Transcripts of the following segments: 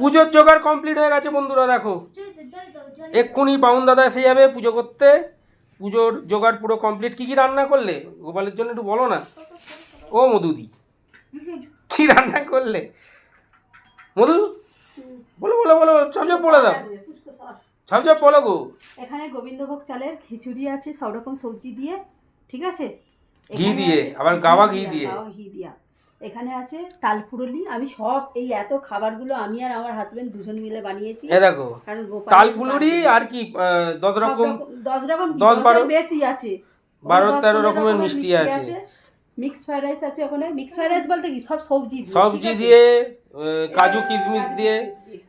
পুজোর জোগাড় কমপ্লিট হয়ে গেছে বন্ধুরা, দেখো। এক্ষুনি বাউন দাদা এসে যাবে পুজো করতে। পুজোর জোগাড় পুরো কমপ্লিট কি কি রান্না করলে? গোপালের জন্য একটু বলো না। ও মধুদি। কি রান্না করলে? মধু? বলো বলো বলো সব বলে দাও। সব বলো গো। এখানে গোবিন্দভোগ চালের খিচুড়ি আছে, সব রকম সবজি দিয়ে, ঠিক আছে? ঘি দিয়ে, আবার গাওয়া ঘি দিয়ে। ঘি দিয়া। এখানে আছে তালফুরলি আমি সব এই এত খাবারগুলো আমি আর আমার হাজবেন্ড দুজন মিলে বানিয়েছি। এ দেখো কারণ আর কি দশ রকম দশ রকম দশ বারো- বেশি আছে। বারো তেরো রকমের মিষ্টি আছে। মিক্স ফ্রাইড রাইস আছে ওখানে। মিক্স ফ্রাইড রাইস বলতে কি? সব সবজি দিয়ে, সবজি দিয়ে কাজু কিশমিশ দিয়ে।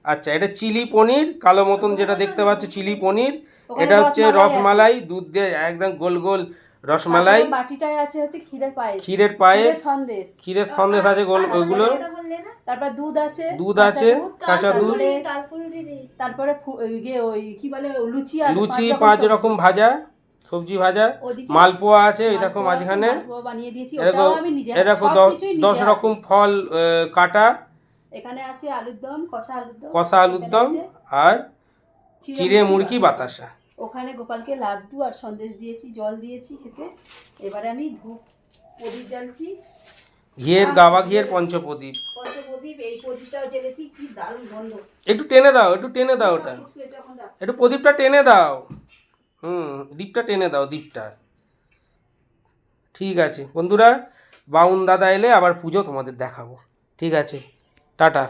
আচ্ছা এটা চিলি পনির কালো মতন যেটা দেখতে পাচ্ছ চিলি পনির। এটা হচ্ছে রসমালাই দুধ দিয়ে একদম গোল গোল রসমালাই বাটিটায় আছে হচ্ছে ক্ষীরের পায়েস। ক্ষীরের পায়ে সন্দেশ। ক্ষীরের সন্দেশ আছে গোল ওগুলো। তারপর দুধ আছে দুধ আছে, কাঁচা দুধ। তারপরে- ইয়ে ওই কি বলে লুচি আর লুচি পাঁচ রকম ভাজা সবজি ভাজা মালপোয়া আছে এই দেখো মাঝখানে। মালপোয়া বানিয়ে এরকম দশ দশ রকম ফল কাটা। এখানে আছে আলুর দম কষা আলুর দম কষা আলুর দম আর চিড়ে চিড়ে মুরগি বাতাসা। ওখানে গোপালকে লাড্ডু আর সন্দেশ দিয়েছি জল দিয়েছি খেতে। এবারে আমি ধূপ প্রদীপ জ্বালছি। ঘিয়ের গাওয়া ঘিয়ের পঞ্চপ্রদীপ। পঞ্চপ্রদীপ এই প্রদীপটাও জ্বেলেছি কি দারুণ গন্ধ। একটু টেনে দাও একটু টেনে দাও ওটা। একটু প্রদীপটা টেনে দাও। হুম দীপটা টেনে দাও দীপটা। ঠিক আছে বন্ধুরা বাউন দাদা এলে আবার পুজো তোমাদের দেখাবো। ঠিক আছে টাটা।